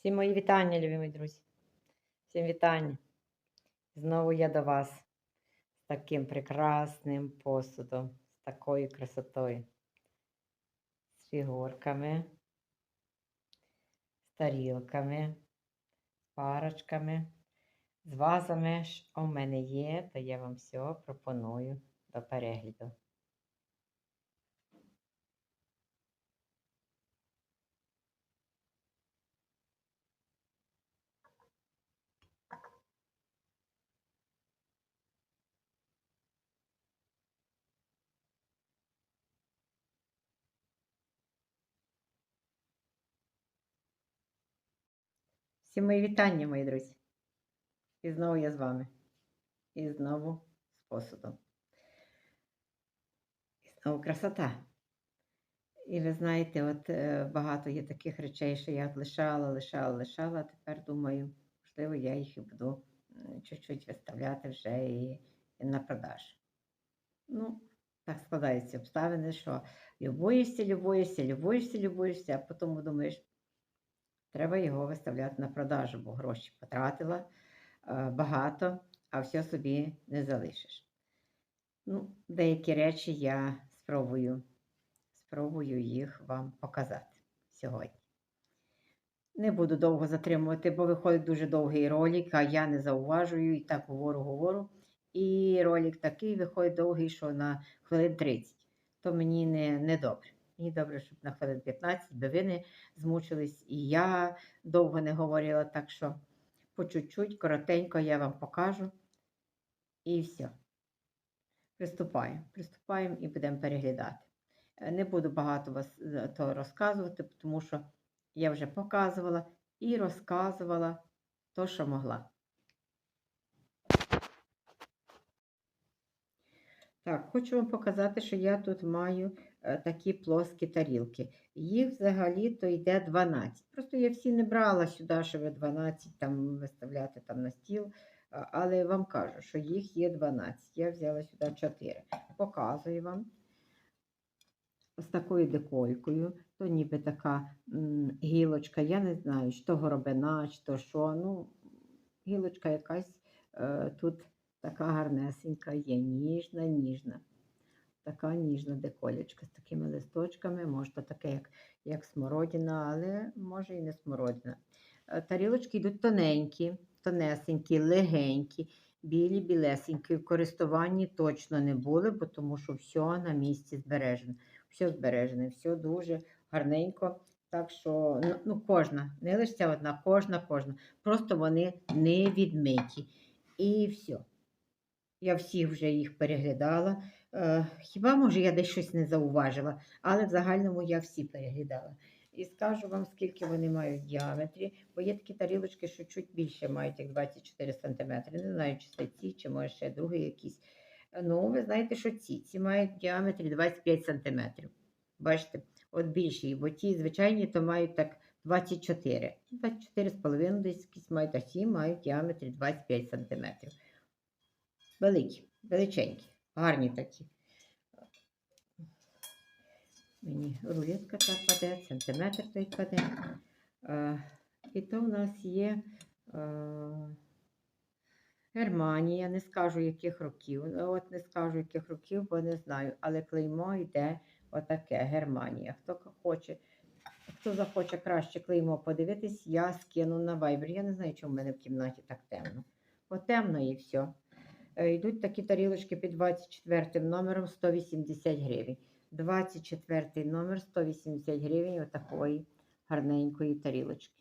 Всім мої вітання, любі друзі. Всім вітання. Знову я до вас з таким прекрасним посудом, з такою красотою, з фігурками, з тарілками, з парочками, з вазами. Що в мене є, то я вам все пропоную до перегляду. Всі мої вітання, мої друзі. І знову я з вами. І знову з посудом. І знову красота. І ви знаєте, от е, багато є таких речей, що я лишала, лишала, лишала. Тепер думаю, можливо, я їх і буду чуть-чуть виставляти вже і, і на продаж. Ну, так складаються обставини, що любуєшся, любуєшся, любуєшся, любуєшся, а потім думаєш, треба його виставляти на продажу, бо гроші потратила е, багато, а все собі не залишиш. Ну, деякі речі я спробую, спробую їх вам показати сьогодні. Не буду довго затримувати, бо виходить дуже довгий ролик, а я не зауважую і так говорю, говорю. І ролик такий виходить довгий, що на хвилин 30. То мені не, не добре. Мені добре, щоб на хвилин 15, би ви не змучились, і я довго не говорила, так що по чуть-чуть, коротенько я вам покажу. І все. Приступаємо. Приступаємо і будемо переглядати. Е, Не буду багато вас е, то розказувати, тому що я вже показувала і розказувала то, що могла. Так, хочу вам показати, що я тут маю такі плоскі тарілки. Їх взагалі-то йде 12. Просто я всі не брала сюди, щоб 12 там виставляти там на стіл. Але вам кажу, що їх є 12. Я взяла сюди 4. Показую вам. З такою деколькою, то ніби така гілочка, я не знаю, чи то горобина, чи то що. Ну, гілочка якась е, тут така гарнесенька є, ніжна, ніжна. Така ніжна деколечка з такими листочками, може, то таке, як, як смородина, але може і не смородина. Е, Тарілочки йдуть тоненькі, тонесенькі, легенькі, білі, білесенькі. В користуванні точно не були, бо тому що все на місці збережено. Все збережене, все дуже гарненько. Так що ну, ну, кожна, не лише ця одна, кожна, кожна. Просто вони не відмиті. І все. Я всіх вже їх переглядала. Е, хіба, може, я десь щось не зауважила, але в загальному я всі переглядала. І скажу вам, скільки вони мають в діаметрі, бо є такі тарілочки, що чуть більше мають, як 24 см. Не знаю, чи це ці, чи може ще другий якийсь. Ну, ви знаєте, що ці? Ці мають в діаметрі 25 см. Бачите, от більші, бо ті звичайні то мають так 24. 24,5 десь якісь мають, а ці мають в діаметрі 25 см. Великі, величенькі, гарні такі. Мені рулетка так паде, сантиметр той паде. Е, і то в нас є е, Германія, не скажу яких років. Ну, От не скажу яких років, бо не знаю. Але клеймо йде отаке Германія. Хто хоче, хто захоче краще клеймо подивитись, я скину на Viber. Я не знаю, чому в мене в кімнаті так темно. Бо темно і все. Е, Йдуть такі тарілочки під 24 номером 180 гривень. 24 номер 180 гривень отакої гарненької тарілочки.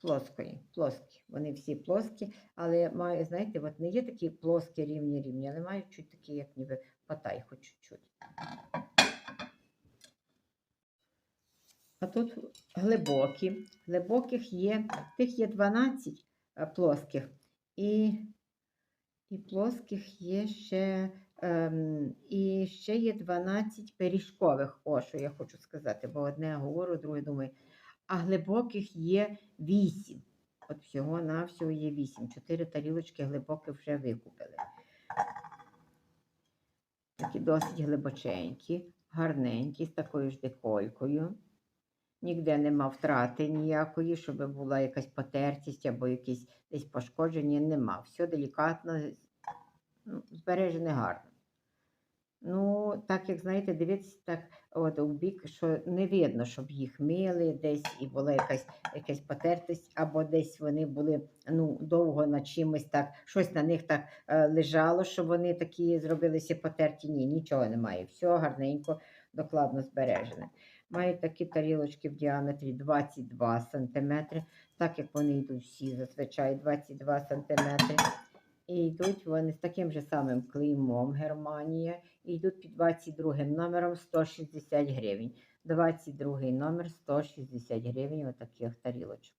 Плоскої, плоскі. Вони всі плоскі, але мають, знаєте, от не є такі плоскі рівні рівні, але мають чуть такі, як ніби потай, хоч чуть-чуть. А тут глибокі. Глибоких є, тих є 12 е, плоских. І, і плоских є ще, ем, і ще є 12 пиріжкових, о, що я хочу сказати, бо одне говорю, друге думаю. А глибоких є 8. От всього на всього є 8. Чотири тарілочки глибоких вже викупили. Такі досить глибоченькі, гарненькі, з такою ж деколькою. Ніде нема втрати ніякої, щоб була якась потертість або якісь десь пошкодження. Нема. Все делікатно, ну, збережене гарно. Ну, так як знаєте, дивіться так от у бік, що не видно, щоб їх мили десь і була якась, якась потертість, або десь вони були ну, довго на чимось так, щось на них так е, лежало, що вони такі зробилися потерті. Ні, нічого немає. Все гарненько, докладно збережене. Мають такі тарілочки в діаметрі 22 см, так як вони йдуть всі зазвичай 22 см. І йдуть вони з таким же самим клеймом Германія. І йдуть під 22 номером 160 гривень. 22 номер 160 гривень отаких тарілочок.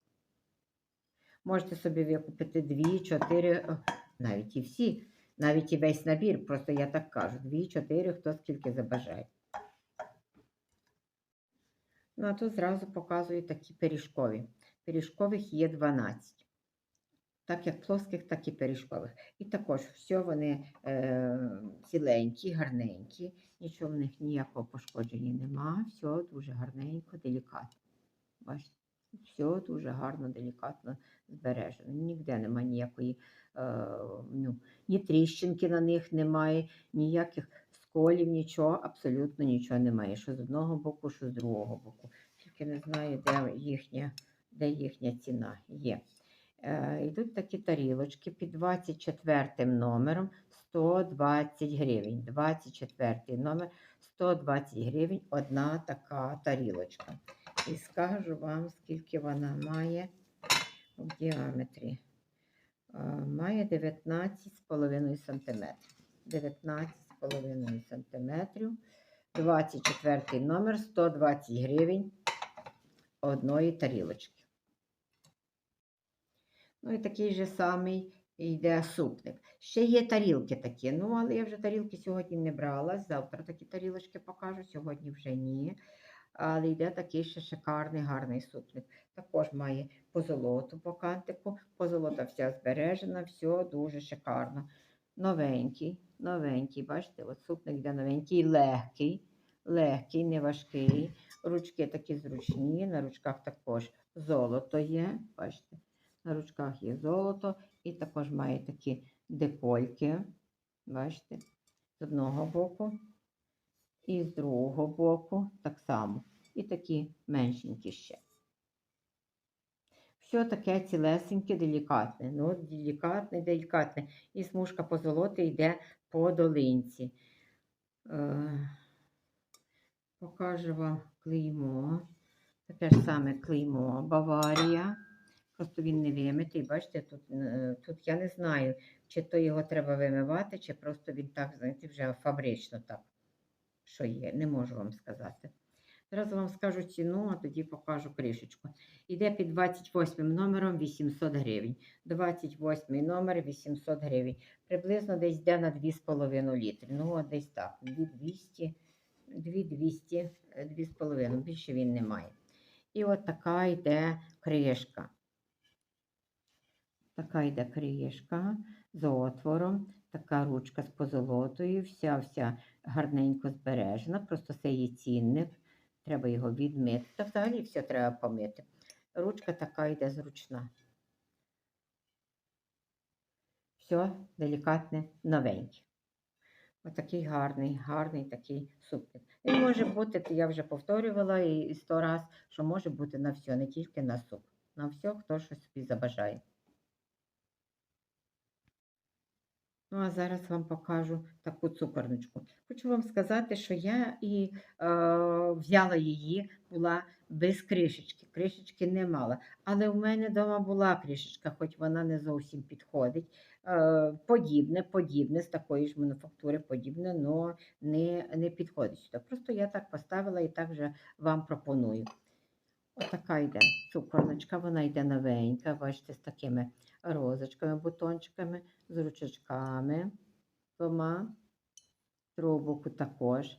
Можете собі викупити 2, 4, навіть і всі, навіть і весь набір, просто я так кажу, 2, 4, хто скільки забажає. Ну, а тут зразу показую такі пиріжкові. Пиріжкових є 12 так як плоских, так і пиріжкових. І також все вони е, ціленькі, гарненькі, нічого в них ніякого пошкодження нема, все дуже гарненько, делікатно. Бачите, все дуже гарно, делікатно збережено. Ніде немає ніякої е, ну, ні тріщинки на них немає, ніяких сколів, нічого, абсолютно нічого немає. Що з одного боку, що з другого боку. Тільки не знаю, де їхня, де їхня ціна є. Е, Йдуть такі тарілочки під 24 номером 120 гривень. 24 номер 120 гривень одна така тарілочка. І скажу вам, скільки вона має в діаметрі. Е, Має 19,5 см. 19,5 см. 24 номер 120 гривень одної тарілочки. Ну і такий же самий йде супник. Ще є тарілки такі. Ну, але я вже тарілки сьогодні не брала. Завтра такі тарілочки покажу, сьогодні вже ні. Але йде такий ще шикарний, гарний супник. Також має позолоту по кантику. Позолота вся збережена, все дуже шикарно. Новенький, новенький, бачите, от супник йде новенький, легкий, легкий, не важкий. Ручки такі зручні, на ручках також золото є. Бачите, на ручках є золото, і також має такі декольки. Бачите, з одного боку і з другого боку так само. І такі меншенькі ще. Все таке цілесеньке, делікатне. Ну, делікатне, делікатне. І смужка позолоти йде по долинці. Е, покажу вам клеймо. Таке ж саме клеймо Баварія. Просто він не вимитий. Бачите, тут, е, тут я не знаю, чи то його треба вимивати, чи просто він так, знаєте, вже фабрично так, що є. Не можу вам сказати. Зараз вам скажу ціну, а тоді покажу кришечку. Іде під 28 номером 800 гривень. 28 номер 800 гривень. Приблизно десь йде на 2,5 літри. Ну, десь так. 2200, 2200, 2,5. Більше він не має. І от така йде кришка. Така йде кришка з отвором, така ручка з позолотою, вся вся гарненько збережена. Просто це є цінник. Треба його відмити. Та взагалі все треба помити. Ручка така йде зручна. Все делікатне, новеньке. Отакий гарний, гарний такий супник. Він може бути, я вже повторювала і сто раз, що може бути на все, не тільки на суп. На все, хто щось собі забажає. Ну, а зараз вам покажу таку цукорничку. Хочу вам сказати, що я і е, взяла її, була без кришечки. Кришечки не мала. Але у мене вдома була кришечка, хоч вона не зовсім підходить. Е, подібне, подібне, з такої ж мануфактури, подібне, але не, не підходить сюди. Просто я так поставила і так вже вам пропоную. Отака йде цукорничка, вона йде новенька, бачите, з такими розочками, бутончиками, з ручечками двома. З також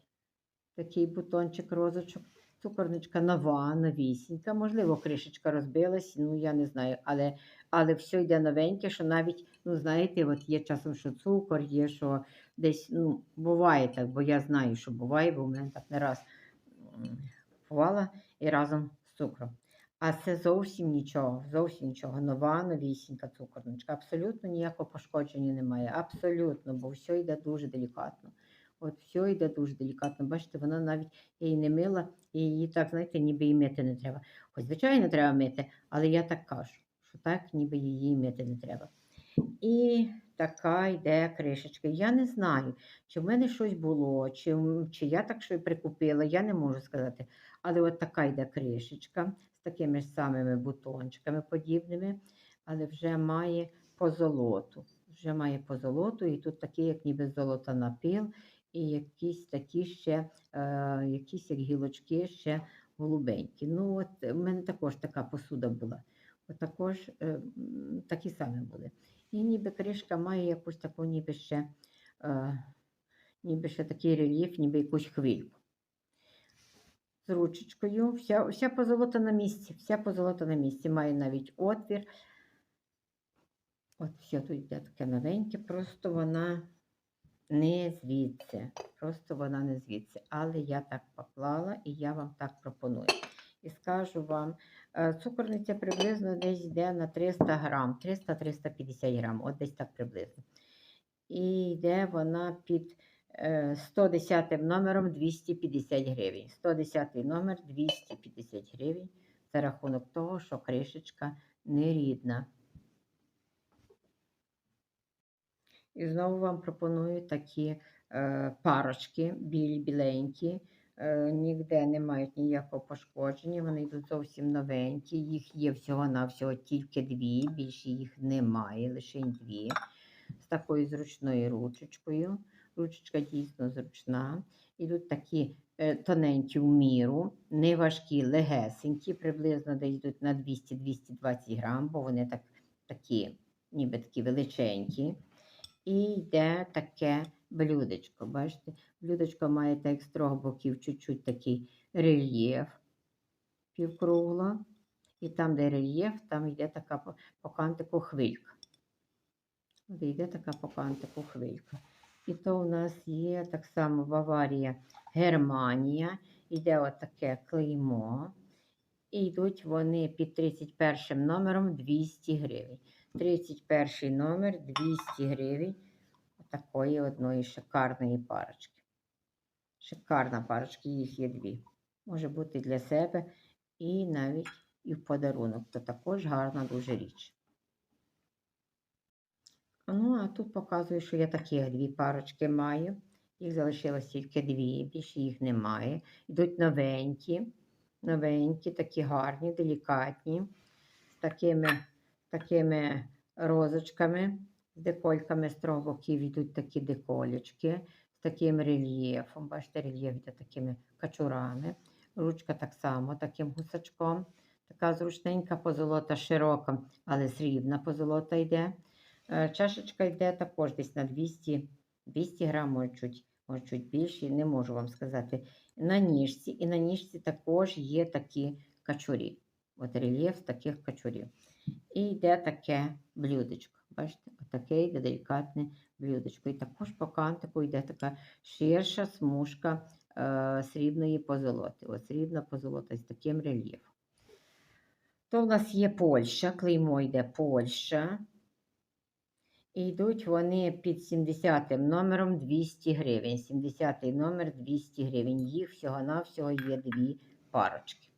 такий бутончик розочок. Цукорничка нова, новісінька. Можливо, кришечка розбилась, ну я не знаю, але але все йде новеньке, що навіть, ну знаєте, от є часом, що цукор, є, що десь, ну, буває так, бо я знаю, що буває, бо в мене так не раз м, і разом цукром. А це зовсім нічого, зовсім нічого. Нова, новісінька цукорничка. Абсолютно ніякого пошкодження немає. Абсолютно, бо все йде дуже делікатно. От все йде дуже делікатно. Бачите, вона навіть я її не мила, і її так, знаєте, ніби і мити не треба. Хоч, звичайно, треба мити, але я так кажу, що так ніби її мити не треба. І така йде кришечка. Я не знаю, чи в мене щось було, чи, чи я так щось прикупила, я не можу сказати. Але от така йде кришечка з такими ж самими бутончиками подібними, але вже має позолоту. Вже має позолоту, і тут такий, як ніби золота напил, і якісь такі ще, е, якісь як гілочки ще голубенькі. Ну, от в мене також така посуда була. От також е, такі самі були. І ніби кришка має якусь таку, ніби ще, е, ніби ще такий рельєф, ніби якусь хвильку. З ручечкою. Вся, вся позолота на місці. Вся позолота на місці. Має навіть отвір. От все тут йде таке новеньке, просто вона не звідси. Просто вона не звідси. Але я так поклала і я вам так пропоную. І скажу вам, е, цукорниця приблизно десь йде на 300 грам, 300-350 грам, от десь так приблизно. І йде вона під 110 номером 250 гривень. 110 номер 250 гривень. За рахунок того, що кришечка нерідна. І знову вам пропоную такі е, парочки, білі біленькі, е, ніде не мають ніякого пошкодження, вони йдуть зовсім новенькі. Їх є всього-навсього тільки дві, більше їх немає, лише дві. З такою зручною ручечкою. Ручечка дійсно зручна. Ідуть такі е, тоненькі в міру, не легесенькі, приблизно десь йдуть на 200-220 грам, бо вони так, такі, ніби такі величенькі. І йде таке блюдечко. Бачите, блюдечко має так з трьох боків чуть-чуть такий рельєф півкругло. І там, де рельєф, там йде така по кантику хвилька. От йде така по кантику хвилька. І то у нас є так само Баварія, Германія. Йде отаке клеймо. І йдуть вони під 31 номером 200 гривень. 31 номер 200 гривень. Такої одної шикарної парочки. Шикарна парочка, їх є дві. Може бути для себе і навіть і в подарунок. То також гарна дуже річ. Ну, а тут показую, що я такі дві парочки маю. Їх залишилось тільки дві, більше їх немає. Йдуть новенькі, новенькі, такі гарні, делікатні, з такими, такими розочками, з декольками з трьох боків йдуть такі деколечки, з таким рельєфом. Бачите, рельєф йде такими качурами. Ручка так само, таким гусачком. Така зручненька позолота широка, але срібна позолота йде. Е, Чашечка йде також десь на 200, 200 грам, може чуть, може чуть більше, не можу вам сказати. На ніжці. І на ніжці також є такі качурі. От рельєф таких качурів. І йде таке блюдечко. Бачите, отаке йде делікатне блюдечко. І також по кантику йде така ширша смужка е, срібної позолоти. От срібна позолота з таким рельєфом. То в нас є Польща, клеймо йде Польща. І йдуть вони під 70 номером 200 гривень. 70 номер 200 гривень. Їх всього-навсього є дві парочки.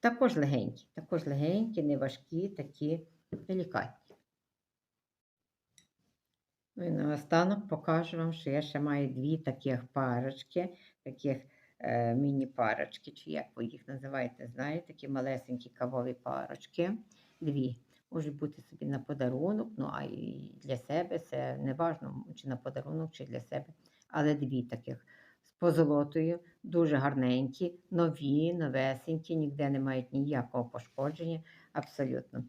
Також легенькі, також легенькі, неважкі, такі делікатні. Ну і наостанок покажу вам, що я ще маю дві таких парочки, таких е, міні-парочки, чи як ви їх називаєте, знаєте, такі малесенькі кавові парочки. Дві. Можуть бути собі на подарунок, ну а і для себе це не важно, чи на подарунок, чи для себе. Але дві таких з позолотою, дуже гарненькі, нові, новесенькі, ніде не мають ніякого пошкодження. Абсолютно.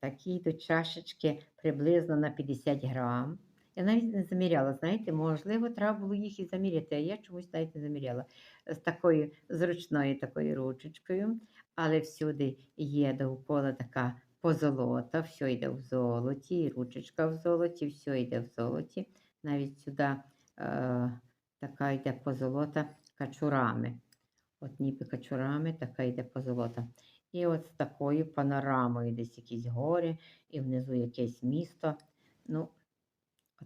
Такі йдуть чашечки приблизно на 50 грам. Я навіть не заміряла, знаєте, можливо, треба було їх і заміряти, а я чомусь навіть не заміряла. З такою зручною такою ручечкою, але всюди є довкола така позолота, все йде в золоті, і ручечка в золоті, все йде в золоті. Навіть сюди е, така йде позолота качурами. От ніби качурами, така йде позолота. І от з такою панорамою десь якісь гори, і внизу якесь місто. Ну,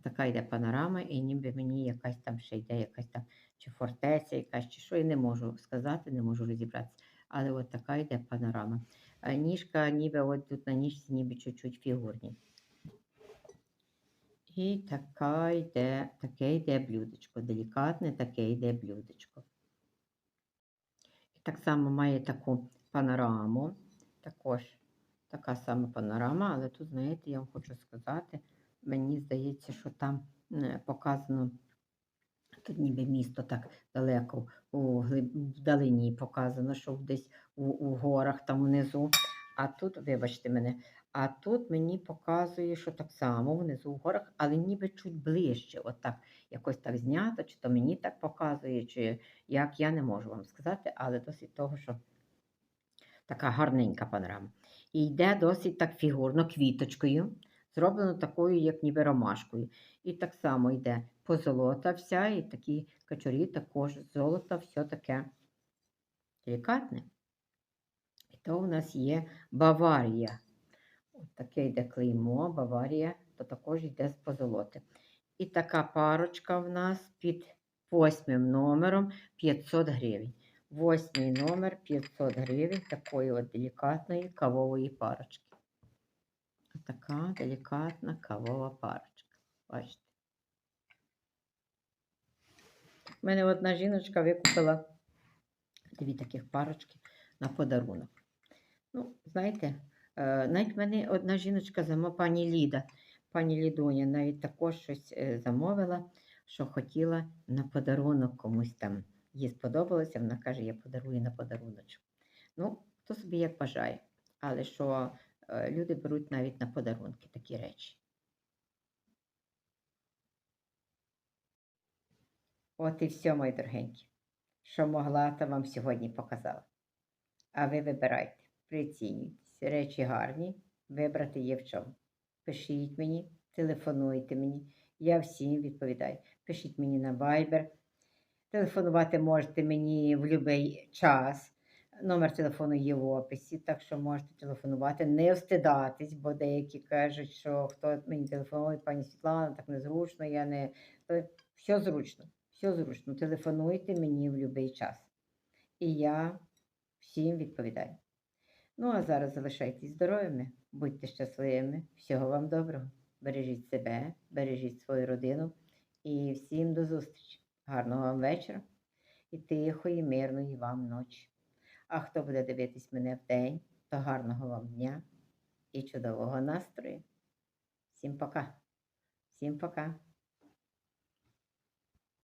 така йде панорама, і ніби мені якась там ще йде, якась там чи фортеця, якась, чи що, я не можу сказати, не можу розібратися. Але от така йде панорама. А ніжка, ніби от тут на ніжці, ніби чуть-чуть фігурні. І така йде, таке йде блюдечко. Делікатне таке йде блюдечко. І так само має таку панораму. Також така сама панорама, але тут, знаєте, я вам хочу сказати, мені здається, що там е, показано, тут ніби місто так далеко у вдалині показано, що десь у, у горах там внизу. А тут, вибачте мене, а тут мені показує, що так само внизу в горах, але ніби чуть ближче. Отак, якось так знято, чи то мені так показує, чи як я не можу вам сказати, але досить того, що така гарненька панорама. І йде досить так фігурно квіточкою, зроблено такою, як ніби ромашкою. І так само йде позолота вся, і такі качурі також золото, все таке делікатне. То у нас є Баварія. От таке йде клеймо, Баварія, то також йде з позолоти. І така парочка в нас під восьмим номером 500 гривень. Восьмий номер 500 гривень такої от делікатної кавової парочки. Така делікатна кавова парочка. Бачите. У мене одна жіночка викупила дві таких парочки на подарунок. Ну, знаєте, е, навіть мене одна жіночка зама пані Ліда, пані Лідоня, навіть також щось е, замовила, що хотіла на подарунок комусь там. Їй сподобалося, вона каже, я подарую на подаруночок. Ну, хто собі як бажає. Але що е, люди беруть навіть на подарунки такі речі. От і все, мої дорогенькі, що могла, то вам сьогодні показала. А ви вибирайте, прицінюйтесь. Речі гарні, вибрати є в чому. Пишіть мені, телефонуйте мені, я всім відповідаю. Пишіть мені на Viber. Телефонувати можете мені в будь-який час. Номер телефону є в описі, так що можете телефонувати, не встидатись, бо деякі кажуть, що хто мені телефонує, пані Світлана, так незручно, я не. Все зручно, все зручно. Телефонуйте мені в будь-який час. І я всім відповідаю. Ну, а зараз залишайтесь здоровими, будьте щасливими, всього вам доброго. Бережіть себе, бережіть свою родину і всім до зустрічі. Гарного вам вечора і тихої, мирної вам ночі. А хто буде дивитись мене в день, то гарного вам дня і чудового настрою. Всім пока. Всім пока.